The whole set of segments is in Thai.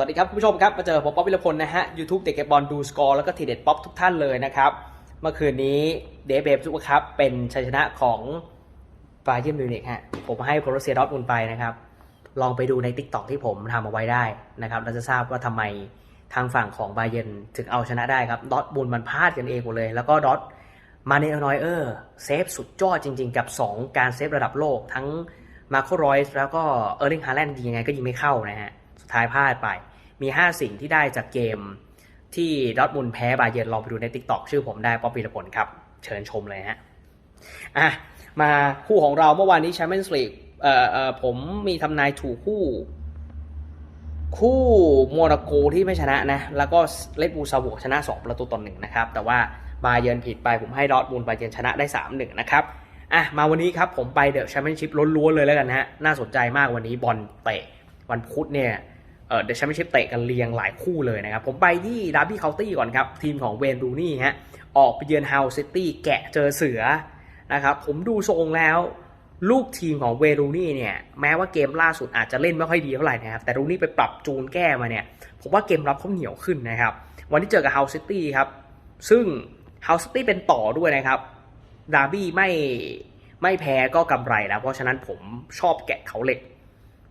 สวัสดีครับคุณผู้ชมครับ มาเจอผมป๊อปวิรพลนะฮะ YouTube เด็กเก็บบอลดูสกอร์แล้วก็ทีเด็ดป๊อปทุกท่านเลยนะครับ เมื่อคืนนี้เดฟเบฟซุปเปอร์คัพเป็นชัยชนะของบาเยิร์นมิวนิกฮะผมให้โครเซียดอทมุนไปนะครับ ลองไปดูใน t ิ k t o k ที่ผมทำเอาไว้ได้นะครับเราจะทราบว่าทำไมทางฝั่งของบาเยิร์นถึงเอาชนะได้ครับดอทบุลมันพลาดกันเองหมดเลย แล้วก็ดอทมาเนลนอยเออร์เซฟสุดยอดจริง ๆ กับ 2 การเซฟระดับโลกทั้งมาโครอยส์แล้วก็เออร์ลิงฮาแลนด์ยิงยังไงก็ยิงไม่เข้านะฮะ สุดท้ายพลาดไป มี 5 สิ่งที่ได้จากเกมที่ดอทมุลแพ้บาเยิร์นลองไปดูใน t ิ k t o k ชื่อผมได้ป๊อปปีละผลครับ เชิญชมเลยฮะอะมาคู่ของเราเมื่อวานนี้แชมเปี้ยนส์ลีกเอ่อเอ่อผมมีทำนายถูกคู่ คู่โมนาโกที่ไม่ชนะนะ แล้วก็เลดบูซาโวชนะ 2 ประตูต่อหนึ่งนะครับ แต่ว่าบาเยิร์นผิดไปผมให้ดอทมูลบาเยิร์นชนะได้ 3-1 นะครับอะมาวันนี้ครับผมไปเดอะแชมเปี้ยนชิพล้วนๆเลยแล้วกันฮะ น่าสนใจมากวันนี้บอลเตะวันพุธเนี่ย เดอะแชมเปี้ยนชิพเตะกันเรียงหลายคู่เลยนะครับ ผมไปที่ดาร์บี้เคาน์ตี้ก่อนครับ ทีมของเวนรูนี่ฮะออกไปเยือนเฮาซิตี้แกะเจอเสือนะครับผมดูทรงแล้วลูกทีมของเวรูนี่เนี่ยแม้ว่าเกมล่าสุดอาจจะเล่นไม่ค่อยดีเท่าไหร่นะครับแต่รูนี่ไปปรับจูนแก้มาเนี่ยผมว่าเกมรับเขาเหนียวขึ้นนะครับ วันที่เจอกับเฮาซิตี้ครับซึ่งเฮาซิตี้เป็นต่อด้วยนะครับดาร์บี้ไม่ไม่แพ้ก็กำไรแล้ว เพราะฉะนั้นผมชอบแกะเขาเหล็ก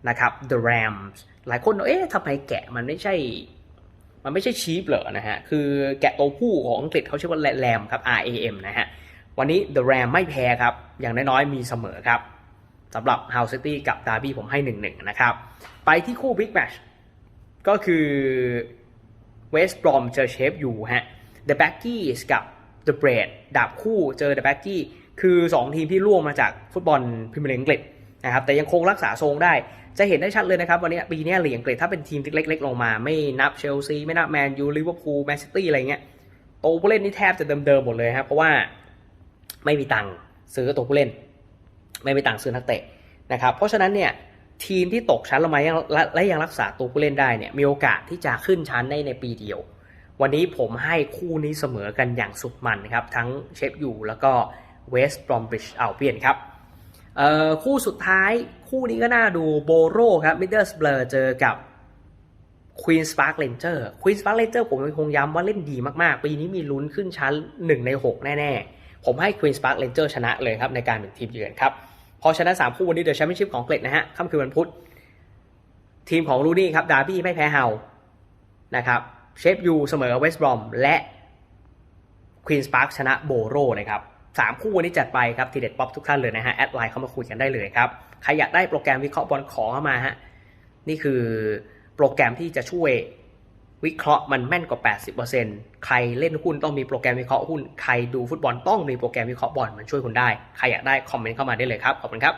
นะครับ The Rams หลายคนเอ๊ะทำไมแกะมันไม่ใช่ มันไม่ใช่ชีพเหรอนะฮะ คือแกะตัวผู้ของอังกฤษเขาชื่อว่าแรมครับ R A M นะฮะ วันนี้ The Ram ไม่แพ้ครับ อย่างน้อยๆ มีเสมอครับสำหรับ House City กับ Derby ผมให้ 1-1 นะครับ ไปที่คู่ Big Match ก็คือ West Brom เจอเชฟอยู่ฮะ The Baggies กับ The Bread ดาบคู่เจอ The Baggies คือ 2 ทีมที่ร่วงมาจากฟุตบอลพรีเมียร์ลีกอังกฤษ นะครับแต่ยังคงรักษาทรงได้ จะเห็นได้ชัดเลยนะครับ วันนี้ปีนี้เหลีกอังกฤษถ้าเป็นทีมที่เล็กๆลงมา ไม่นับเชลซีไม่นับแมนยูลิเวอร์พูลแมนซิตี้อะไรเงี้ยตัวผู้เล่นนี่แทบจะเดิมๆหมดเลยครับเพราะว่าไม่มีตังค์ซื้อตัวผู้เล่น ไม่มีตังค์ซื้อนักเตะนะครับเพราะฉะนั้นเนี่ยทีมที่ตกชั้นลงมาและยังรักษาตัวผู้เล่นได้เนี่ยมีโอกาสที่จะขึ้นชั้นได้ในปีเดียว วันนี้ผมให้คู่นี้เสมอกันอย่างสุดมันครับทั้งเชฟยูแล้วก็เวสต์บรอมบริดจ์อัลเบียนครับ คู่สุดท้ายคู่นี้ก็น่าดูโบโรครับมิดเดิลสเบลเจอกับควีนสปาร์คเลนเจอร์ควีนสปาร์คเลนเจอร์ผมยังคงย้ำว่าเล่นดีมาก ๆ ปีนี้มีลุ้นขึ้นชั้น 1 ใน 6 แน่ ๆ ผมให้ควีนสปาร์คเลนเจอร์ชนะเลยครับ ในการเป็นทีมเยือนครับ พอชนะ 3 คู่วันนี้เดอะแชมเปี้ยนชิพของเกรดนะฮะค่ำคืนวันพุธ ทีมของลูนี่ครับ ดาร์บี้ไม่แพ้เฮานะครับเชฟยูเสมอเวสต์บรอมและควีนสปาร์คชนะโบโรนะครับ สามคู่วันนี้จัดไปครับทีเด็ดป๊อปทุกท่านเลยนะฮะแอดไลน์เข้ามาคุยกันได้เลยครับใครอยากได้โปรแกรมวิเคราะห์บอลขอเข้ามาฮะนี่คือโปรแกรมที่จะช่วยวิเคราะห์มันแม่นกว่า 80%ใครเล่นหุ้นต้องมีโปรแกรมวิเคราะห์หุ้น ใครดูฟุตบอลต้องมีโปรแกรมวิเคราะห์บอลมันช่วยคุณได้ ใครอยากได้คอมเมนต์เข้ามาได้เลยครับ ขอบคุณครับ